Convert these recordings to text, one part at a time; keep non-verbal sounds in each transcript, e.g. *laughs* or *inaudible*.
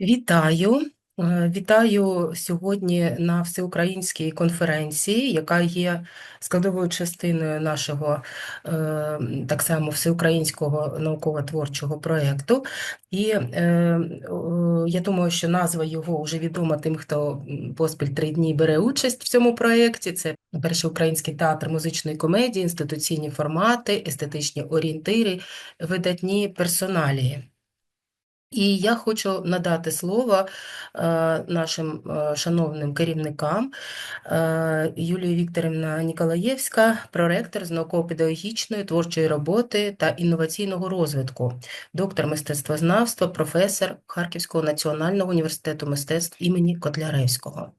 Вітаю. Е, Вітаю сьогодні на всеукраїнській конференції, яка є складовою частиною нашого е, так само всеукраїнського науково-творчого проєкту. І е, я думаю, що назва його вже відома тим, хто поспіль три дні бере участь в цьому проєкті. Це перший український театр музичної комедії, інституційні формати, естетичні орієнтири, видатні персоналії. І я хочу надати слово е, нашим е, шановним керівникам. Е, Юлія Вікторівна Ніколаєвська, проректор з науково-педагогічної, творчої роботи та інноваційного розвитку, доктор мистецтвознавства, професор Харківського національного університету мистецтв імені Котляревського.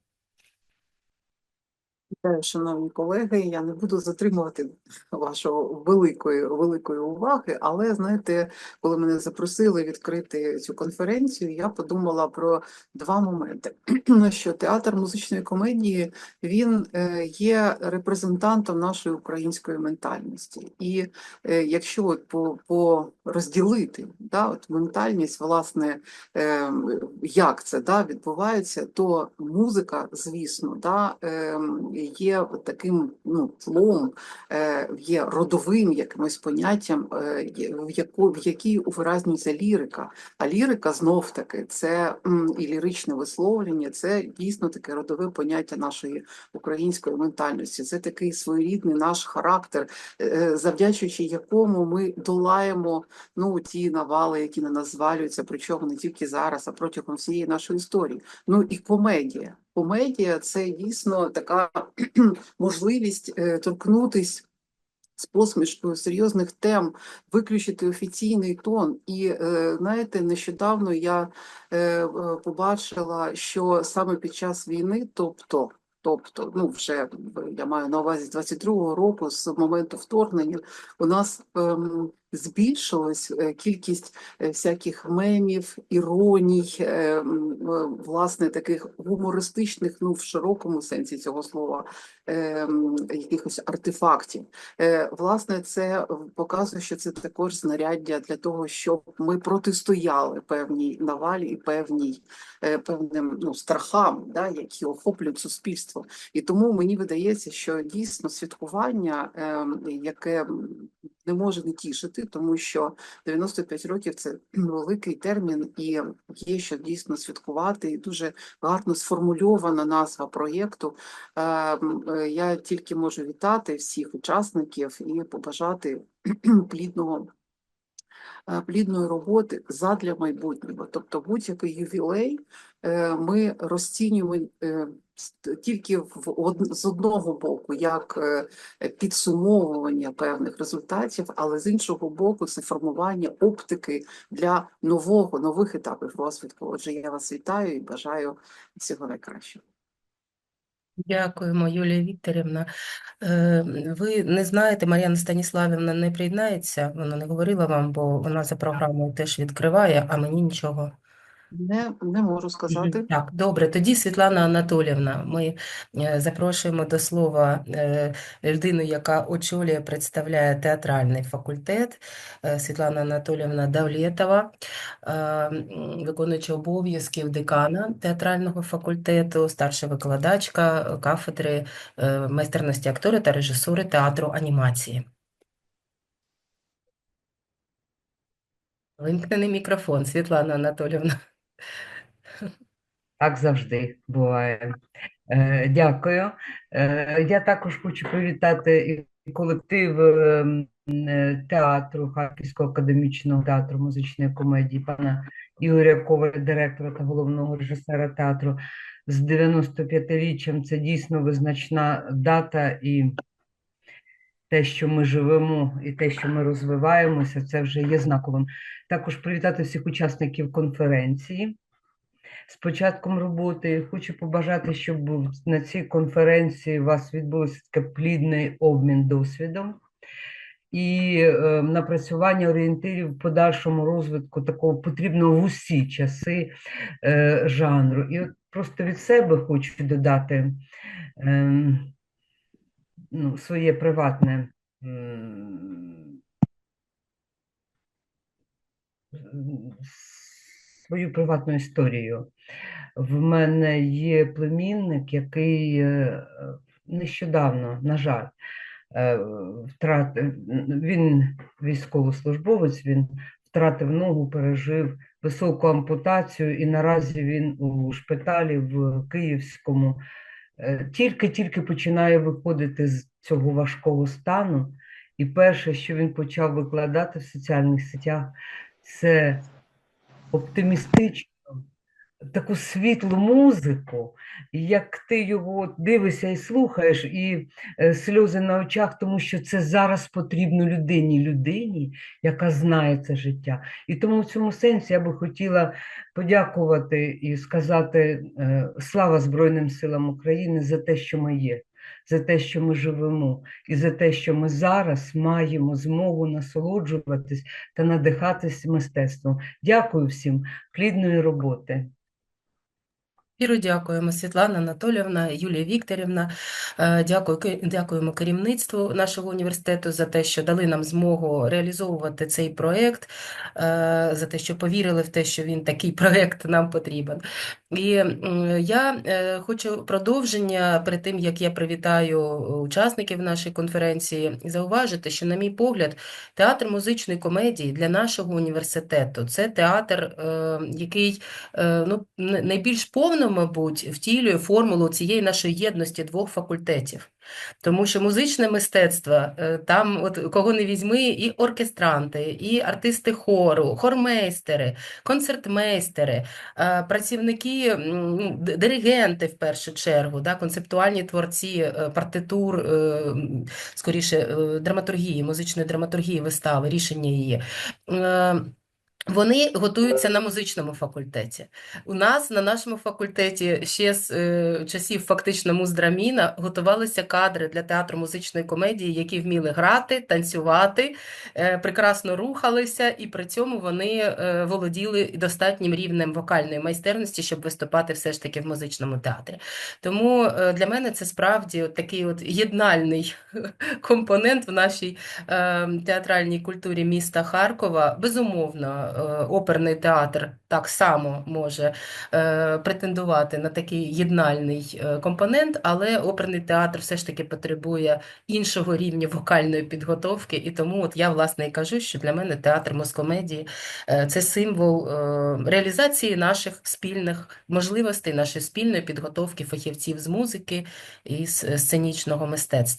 Вітаю, шановні колеги. Я не буду затримувати вашої великої великої уваги, але знаєте, коли мене запросили відкрити цю конференцію, я подумала про два моменти: *clears throat* що театр музичної комедії він е, є репрезентантом нашої української ментальності, і е, якщо от по, по розділити да, от ментальність, власне, е, як це да, відбувається, то музика, звісно, да, е, є таким ну, тлом, е, є родовим якимось поняттям, е, в, яку, в якій увиразнюється лірика. А лірика знов таки це і ліричне висловлення, це дійсно таке родове поняття нашої української ментальності. Це такий своєрідний наш характер, е, завдячуючи якому ми долаємо ну, ті навали, які на нас звалюються, причому не тільки зараз, а протягом всієї нашої історії. Ну і комедія. Комедія це дійсно така *clears throat* можливість е, торкнутись з посмішкою серйозних тем, виключити офіційний тон. І е, знаєте, нещодавно я е, побачила, що саме під час війни, тобто. Тобто, ну вже я маю на увазі з 22-го року, з моменту вторгнення, у нас ем, збільшилась е, кількість е, всяких мемів, іроній, е, власне, таких гумористичних, ну в широкому сенсі цього слова, якихось артефактів. Власне, це показує, що це також знаряддя для того, щоб ми протистояли певній навалі і певній певним ну, страхам, да, які охоплюють суспільство. І тому мені видається, що дійсно святкування, яке не може не тішити, тому що 95 років це великий термін, і є що дійсно святкувати. І дуже гарно сформульована назва проєкту. Е, м, е, Я тільки можу вітати всіх учасників і побажати плідного. е, Плідної роботи задля майбутнього, тобто будь-який ювілей е, ми розцінюємо тільки в з одного боку, як е, підсумовування певних результатів, але з іншого боку, це формування оптики для нового нових етапів розвитку. Отже, я вас вітаю і бажаю всього найкращого. Дякуємо, Юлія Вікторівна. Е, Ви не знаєте, Мар'яна Станіславівна не приєднається, вона не говорила вам, бо вона за програмою теж відкриває, а мені нічого. Не, не можу сказати. Так, добре. Тоді Світлана Анатолівна. Ми е, запрошуємо до слова е, людину, яка очолює, представляє театральний факультет. Е, Світлана Анатолівна Давлєтова, виконуюча обов'язків декана театрального факультету, старша викладачка кафедри майстерності актора та режисури театру анімації. Вимкнений мікрофон, Світлана Анатолівна. Так завжди буває. Е, Дякую. Е, Я також хочу привітати колектив е, м, е, театру, Харківського академічного театру музичної комедії, пана Ігоря Коваля, директора та головного режисера театру з 95-річчям. Це дійсно визначна дата і те, що ми живемо, і те, що ми розвиваємося, це вже є знаковим. Також привітати всіх учасників конференції з початком роботи. Хочу побажати, щоб на цій конференції у вас відбувся такий плідний обмін досвідом і е, напрацювання орієнтирів в подальшому розвитку такого потрібного в усі часи е, жанру. І от просто від себе хочу додати ем, ну, своє приватне. свою приватну історію. В мене є племінник, який е, нещодавно, на жаль, е, втратив, він військовослужбовець, він втратив ногу, пережив високу ампутацію, і наразі він у шпиталі в Київському тільки-тільки починає виходити з цього важкого стану. І перше, що він почав викладати в соціальних сетях, це оптимістичну, таку світлу музику, як ти його дивишся і слухаєш, і е, сльози на очах, тому що це зараз потрібно людині, людині, яка знає це життя. І тому в цьому сенсі я би хотіла подякувати і сказати е, слава Збройним силам України за те, що ми є. За те, що ми живемо, і за те, що ми зараз маємо змогу насолоджуватись та надихатись мистецтвом. Дякую всім, плідної роботи. Щиро дякуємо, Світлана Анатолійовна, Юлія Вікторівна. Е, Дякую, дякуємо керівництву нашого університету за те, що дали нам змогу реалізовувати цей проєкт, е, за те, що повірили в те, що він такий *laughs* проєкт нам потрібен. І я е, хочу продовження перед тим, як я привітаю учасників нашої конференції, зауважити, що, на мій погляд, театр музичної комедії для нашого університету це театр, е, який е, ну, найбільш повно, мабуть, втілює формулу цієї нашої єдності двох факультетів. Тому що музичне мистецтво, е, там от кого не візьми, і оркестранти, і артисти хору, хормейстери, концертмейстери, е, працівники, диригенти в першу чергу, да, концептуальні творці е, партитур, скоріше, драматургії, музичної драматургії вистави, рішення її. Вони готуються на музичному факультеті. У нас на нашому факультеті ще з е, часів фактично муздраміна готувалися кадри для театру музичної комедії, які вміли грати, танцювати, е, прекрасно рухалися, і при цьому вони е, володіли достатнім рівнем вокальної майстерності, щоб виступати все ж таки в музичному театрі. Тому е, для мене це справді от такий от єднальний *laughs* компонент в нашій е, театральній культурі міста Харкова. Безумовно, оперний театр так само може е, претендувати на такий єднальний е, компонент, але оперний театр все ж таки потребує іншого рівня вокальної підготовки, і тому от я власне і кажу, що для мене театр Москомедії е, це символ е, реалізації наших спільних можливостей, нашої спільної підготовки фахівців з музики і з сценічного мистецтва.